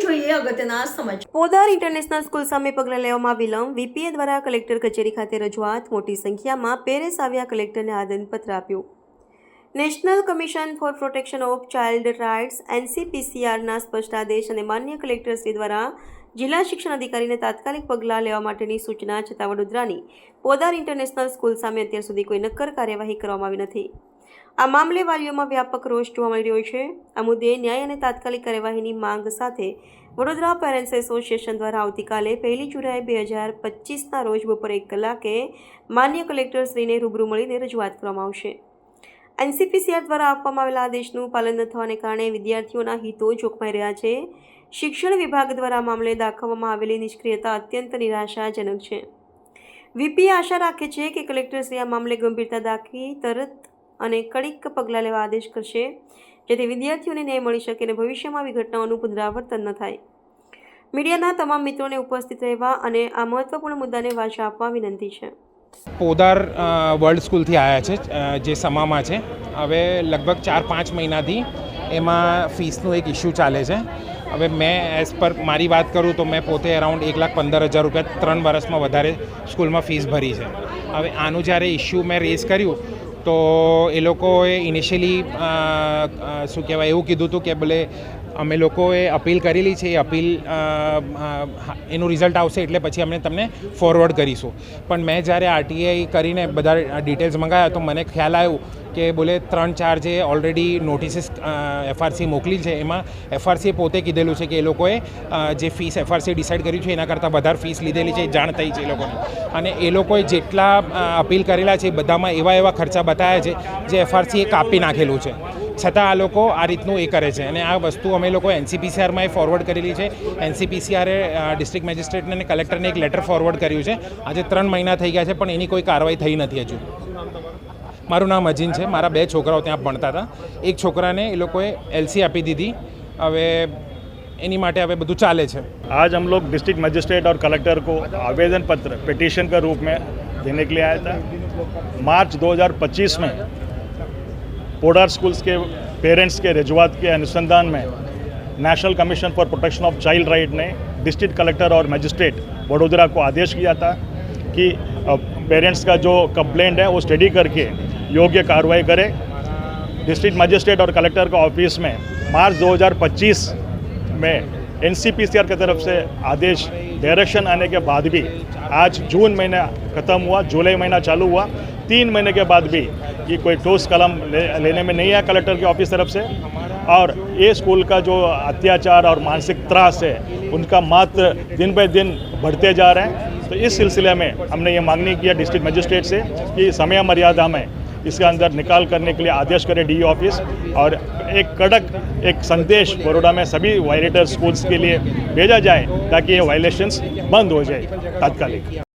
જોઈએ અગત્યના સમાચાર. પોદાર ઇન્ટરનેશનલ સ્કૂલ સામે પગલાં લેવામાં વિલંબ. વીપીએ દ્વારા કલેક્ટર કચેરી ખાતે રજૂઆત. મોટી સંખ્યામાં પેરેસ આવ્યા કલેક્ટરને આદનપત્ર આપ્યું. National commission for protection of child rights એનસીપીસીઆરના સ્પષ્ટ આદેશ અને માન્ય કલેક્ટર શ્રી દ્વારા જિલ્લા શિક્ષણ અધિકારીને તાત્કાલિક પગલાં લેવા માટેની સૂચના છતાં વડોદરાની પોદાર ઇન્ટરનેશનલ સ્કૂલ સામે અત્યાર સુધી કોઈ નક્કર કાર્યવાહી કરવામાં આવી નથી. આ મામલે વાલીઓમાં વ્યાપક રોષ જોવા મળી રહ્યો છે. આ મુદ્દે ન્યાય અને તાત્કાલિક કાર્યવાહીની માંગ સાથે વડોદરા પેરેન્ટ્સ એસોસિએશન દ્વારા આવતીકાલે પહેલી જુલાઈ બે હજાર પચીસના રોજ બપોરે એક કલાકે માન્ય કલેક્ટરશ્રીને રૂબરૂ મળીને રજૂઆત કરવામાં આવશે. એનસીપીસીઆર દ્વારા આપવામાં આવેલા આદેશનું પાલન ન થવાને કારણે વિદ્યાર્થીઓના હિતો જોખમાઈ રહ્યા છે. શિક્ષણ વિભાગ દ્વારા મામલે દાખવવામાં આવેલી નિષ્ક્રિયતા અત્યંત નિરાશાજનક છે. વીપીએ આશા રાખે છે કે કલેક્ટરશ્રી આ મામલે ગંભીરતા દાખવી તરત અને કડીક પગલાં લેવા આદેશ કરશે. જેથી વિદ્યાર્થીઓને ન્યાય મળી શકે અને ભવિષ્યમાં આવી ઘટનાઓનું પુનરાવર્તન ન થાય. મીડિયાના તમામ મિત્રોને ઉપસ્થિત રહેવા અને આ મહત્વપૂર્ણ મુદ્દાને વાચા આપવા વિનંતી છે. પોદાર વર્લ્ડ સ્કૂલથી આવ્યા છે જે સમામાં છે. હવે લગભગ ચાર, પાંચ મહિનાથી એમાં ફીસનું એક ઇસ્યુ ચાલે છે. હવે મેં એઝ પર મારી વાત કરું તો મેં પોતે અરાઉન્ડ એક લાખ પંદર હજાર રૂપિયા ત્રણ વર્ષમાં વધારે સ્કૂલમાં ફીસ ભરી છે. હવે આનું જ્યારે ઇસ્યુ મેં રેઝ કર્યું તો એ લોકોએ ઇનિશિયલી શું કહેવાય, એવું કીધું હતું કે ભલે અમે લોકોએ અપીલ કરેલી છે, એ અપીલ એનું રિઝલ્ટ આવશે એટલે પછી અમે તમને ફોરવર્ડ કરીશું. પણ મેં જ્યારે આરટીઆઈ કરીને બધા ડિટેલ્સ મંગાવ્યા તો મને ખ્યાલ આવ્યું કે બોલે ત્રણ ચાર જે ઓલરેડી નોટિસીસ એફઆરસી મોકલી છે, એમાં એફઆરસીએ પોતે કીધેલું છે કે એ લોકોએ જે ફીસ એફઆરસીએ ડિસાઇડ કર્યું છે, એના કરતાં વધારે ફીસ લીધેલી છે જાણ થઈ છે એ લોકોને. અને એ લોકોએ જેટલા અપીલ કરેલા છે, બધામાં એવા એવા ખર્ચા બતાવ્યા છે, જે એફઆરસીએ કાપી નાખેલું છે. છતાં આ લોકો આ રીતનું એ કરે છે. અને આ વસ્તુ અમે લોકો એનસીપીસીઆરમાં એ ફોરવર્ડ કરેલી છે. એનસીપીસીઆરે ડિસ્ટ્રિક્ટ મેજિસ્ટ્રેટને અને કલેક્ટરને એક લેટર ફોરવર્ડ કર્યું છે. આજે ત્રણ મહિના થઈ ગયા છે, પણ એની કોઈ કાર્યવાહી થઈ નથી હજુ. મારું નામ અજીન છે મારા બે છોકરાઓ ત્યાં ભણતા હતા એક છોકરાને એ લોકોએ એલસી આપી દીધી હવે એની માટે હવે બધું ચાલે છે आज हम लोग डिस्ट्रिक्ट मजिस्ट्रेट और कलेक्टर को आवेदन पत्र पिटीशन के रूप में देने के लिए आया था मार्च 2025 में पोडार स्कूल्स के पेरेंट्स के रजुआत के अनुसंधान में national commission for protection of child right ने डिस्ट्रिक्ट कलेक्टर और मजिस्ट्रेट वडोदरा को आदेश किया था कि पेरेंट्स का जो कंप्लेंट है वो स्टडी करके योग्य कार्रवाई करे। डिस्ट्रिक्ट मजिस्ट्रेट और कलेक्टर का ऑफ़िस में मार्च 2025 में एन की तरफ़ से आदेश डायरेक्शन आने के बाद भी आज जून महीना ख़त्म हुआ जुलाई महीना चालू हुआ। तीन महीने के बाद भी ये कोई ठोस कलम ले, लेने में नहीं आया कलेक्टर के ऑफ़िस तरफ़ से। और ये स्कूल का जो अत्याचार और मानसिक त्रास है उनका मात्र दिन ब दिन बढ़ते जा रहे हैं। तो इस सिलसिले में हमने ये मांगनी किया डिस्ट्रिक्ट मजिस्ट्रेट से कि समय मर्यादा में इसके अंदर निकाल करने के लिए आदेश करें डी ऑफ़िस और एक कड़क, एक संदेश बड़ोड़ा में सभी वायलेटर स्कूल्स के लिए भेजा जाए ताकि ये वायलेशंस बंद हो जाए तात्कालिक।